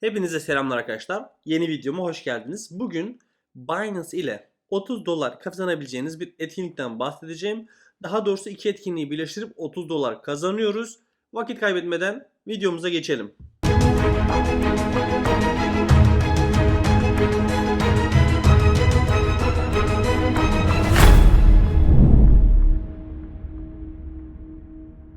Hepinize selamlar arkadaşlar. Yeni videoma hoş geldiniz. Bugün Binance ile 30 dolar kazanabileceğiniz bir etkinlikten bahsedeceğim. Daha doğrusu iki etkinliği birleştirip 30 dolar kazanıyoruz. Vakit kaybetmeden videomuza geçelim.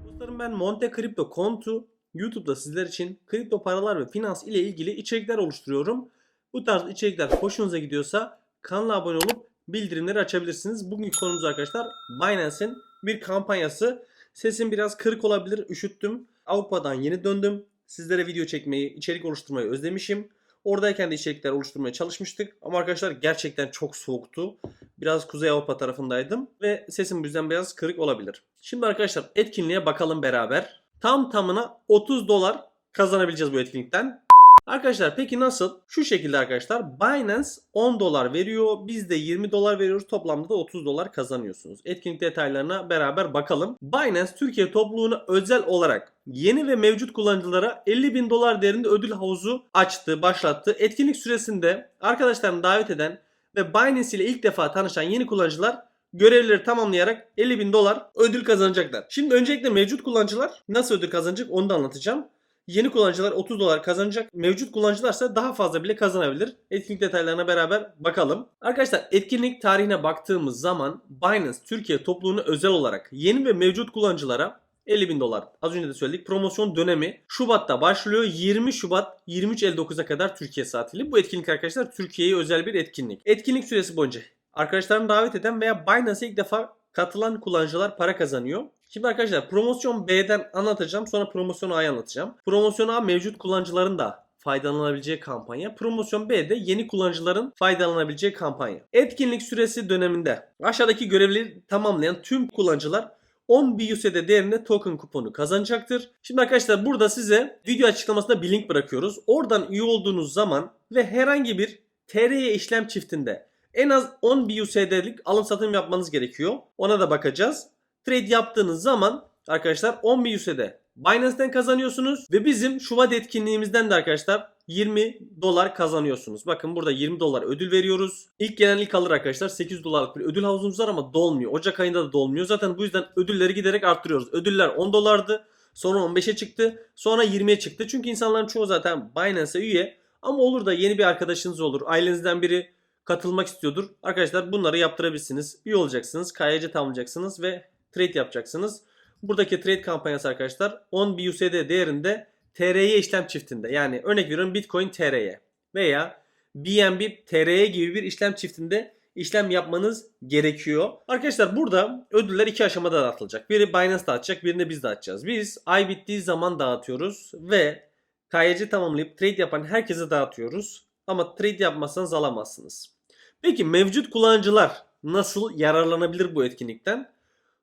Dostlarım ben Monte Crypto Kontu YouTube'da sizler için kripto paralar ve finans ile ilgili içerikler oluşturuyorum. Bu tarz içerikler hoşunuza gidiyorsa kanala abone olup bildirimleri açabilirsiniz. Bugünkü konumuz arkadaşlar Binance'in bir kampanyası. Sesim biraz kırık olabilir, üşüttüm. Avrupa'dan yeni döndüm. Sizlere video çekmeyi, içerik oluşturmayı özlemişim. Oradayken de içerikler oluşturmaya çalışmıştık. Ama arkadaşlar gerçekten çok soğuktu. Biraz Kuzey Avrupa tarafındaydım. Ve sesim bu yüzden biraz kırık olabilir. Şimdi arkadaşlar etkinliğe bakalım beraber. Tam tamına 30 dolar kazanabileceğiz bu etkinlikten. Arkadaşlar peki nasıl? Şu şekilde arkadaşlar Binance 10 dolar veriyor. Biz de 20 dolar veriyoruz. Toplamda da 30 dolar kazanıyorsunuz. Etkinlik detaylarına beraber bakalım. Binance Türkiye topluluğuna özel olarak yeni ve mevcut kullanıcılara 50 bin dolar değerinde ödül havuzu açtı, başlattı. Etkinlik süresinde arkadaşlarını davet eden ve Binance ile ilk defa tanışan yeni kullanıcılar görevleri tamamlayarak 50 bin dolar ödül kazanacaklar. Şimdi öncelikle mevcut kullanıcılar nasıl ödül kazanacak onu da anlatacağım. Yeni kullanıcılar 30 dolar kazanacak. Mevcut kullanıcılarsa daha fazla bile kazanabilir. Etkinlik detaylarına beraber bakalım. Arkadaşlar etkinlik tarihine baktığımız zaman Binance Türkiye topluluğuna özel olarak yeni ve mevcut kullanıcılara 50 bin dolar. Az önce de söyledik. Promosyon dönemi Şubat'ta başlıyor. 20 Şubat 23.59'a kadar Türkiye saatiyle. Bu etkinlik arkadaşlar Türkiye'ye özel bir etkinlik. Etkinlik süresi boyunca arkadaşlarını davet eden veya Binance'e ilk defa katılan kullanıcılar para kazanıyor. Şimdi arkadaşlar promosyon B'den anlatacağım sonra promosyon A'yı anlatacağım. Promosyon A mevcut kullanıcıların da faydalanabileceği kampanya. Promosyon B de yeni kullanıcıların faydalanabileceği kampanya. Etkinlik süresi döneminde aşağıdaki görevleri tamamlayan tüm kullanıcılar 10 BUSD değerinde token kuponu kazanacaktır. Şimdi arkadaşlar burada size video açıklamasında bir link bırakıyoruz. Oradan üye olduğunuz zaman ve herhangi bir TRY işlem çiftinde en az 10 BUSD'lik alım satım yapmanız gerekiyor. Ona da bakacağız. Trade yaptığınız zaman arkadaşlar 10 BUSD Binance'den kazanıyorsunuz ve bizim Şubat etkinliğimizden de arkadaşlar 20 dolar kazanıyorsunuz. Bakın burada 20 dolar ödül veriyoruz. İlk gelen ilk alır arkadaşlar 8 dolarlık bir ödül havuzumuz var ama dolmuyor. Ocak ayında da dolmuyor. Zaten bu yüzden ödülleri giderek arttırıyoruz. Ödüller 10 dolardı. Sonra 15'e çıktı. Sonra 20'ye çıktı. Çünkü insanların çoğu zaten Binance'e üye. Ama olur da yeni bir arkadaşınız olur. Ailenizden biri katılmak istiyordur. Arkadaşlar bunları yaptırabilirsiniz. Üye olacaksınız. KYC tamamlayacaksınız ve trade yapacaksınız. Buradaki trade kampanyası arkadaşlar 10 BUSD değerinde TRY işlem çiftinde. Yani örnek veriyorum Bitcoin TRY veya BNB TRY gibi bir işlem çiftinde işlem yapmanız gerekiyor. Arkadaşlar burada ödüller iki aşamada dağıtılacak. Biri Binance dağıtacak, birini biz dağıtacağız. Biz ay bittiği zaman dağıtıyoruz ve KYC tamamlayıp trade yapan herkese dağıtıyoruz. Ama trade yapmazsanız alamazsınız. Peki mevcut kullanıcılar nasıl yararlanabilir bu etkinlikten?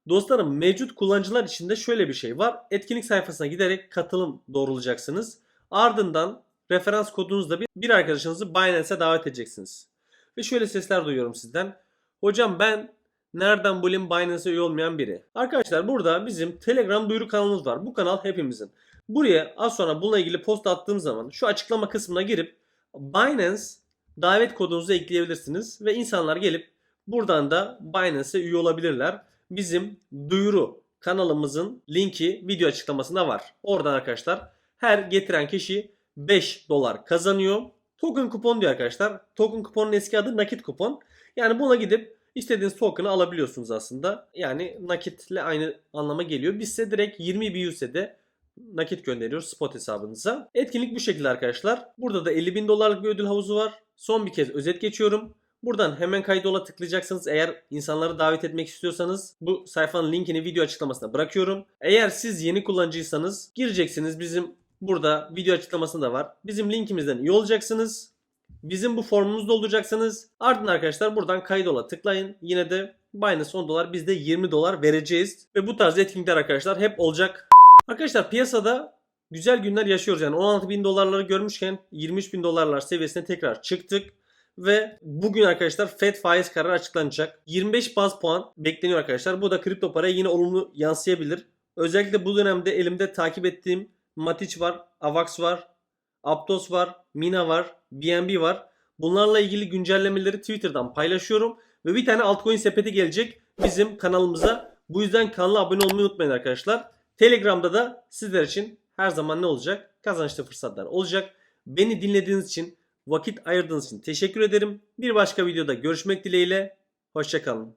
Dostlarım mevcut kullanıcılar için de şöyle bir şey var. Etkinlik sayfasına giderek katılım doğrulacaksınız. Ardından referans kodunuzla bir, bir arkadaşınızı Binance'e davet edeceksiniz. Ve şöyle sesler duyuyorum sizden. Hocam ben nereden bulayım Binance'e üye olmayan biri? Arkadaşlar burada bizim Telegram duyuru kanalımız var. Bu kanal hepimizin. Buraya az sonra bununla ilgili post attığım zaman şu açıklama kısmına girip Binance davet kodunuzu ekleyebilirsiniz ve insanlar gelip buradan da Binance'e üye olabilirler. Bizim duyuru kanalımızın linki video açıklamasında var. Oradan arkadaşlar her getiren kişi 5 dolar kazanıyor. Token kupon diyor arkadaşlar. Token kuponun eski adı nakit kupon. Yani buna gidip istediğiniz token'ı alabiliyorsunuz aslında. Yani nakitle aynı anlama geliyor. Biz size direkt 20 BUSD nakit gönderiyoruz spot hesabınıza. Etkinlik bu şekilde arkadaşlar. Burada da 50 bin dolarlık bir ödül havuzu var. Son bir kez özet geçiyorum. Buradan hemen kaydola tıklayacaksınız. Eğer insanları davet etmek istiyorsanız bu sayfanın linkini video açıklamasına bırakıyorum. Eğer siz yeni kullanıcıysanız gireceksiniz. Bizim burada video açıklamasında var. Bizim linkimizden üye olacaksınız. Bizim bu formumuzu dolduracaksınız. Ardından arkadaşlar buradan kaydola tıklayın. Yine de Binance 10 dolar biz de 20 dolar vereceğiz. Ve bu tarz etkinlikler arkadaşlar hep olacak. Arkadaşlar piyasada güzel günler yaşıyoruz. Yani 16 bin dolarları görmüşken 23 bin dolarlar seviyesine tekrar çıktık. Ve bugün arkadaşlar FED faiz kararı açıklanacak. 25 baz puan bekleniyor arkadaşlar. Bu da kripto paraya yine olumlu yansıyabilir. Özellikle bu dönemde elimde takip ettiğim Matic var, Avax var. Aptos var, Mina var, BNB var. Bunlarla ilgili güncellemeleri Twitter'dan paylaşıyorum. Ve bir tane altcoin sepeti gelecek bizim kanalımıza. Bu yüzden kanala abone olmayı unutmayın arkadaşlar. Telegram'da da sizler için her zaman ne olacak? Kazançlı fırsatlar olacak. Beni dinlediğiniz için, vakit ayırdığınız için teşekkür ederim. Bir başka videoda görüşmek dileğiyle. Hoşçakalın.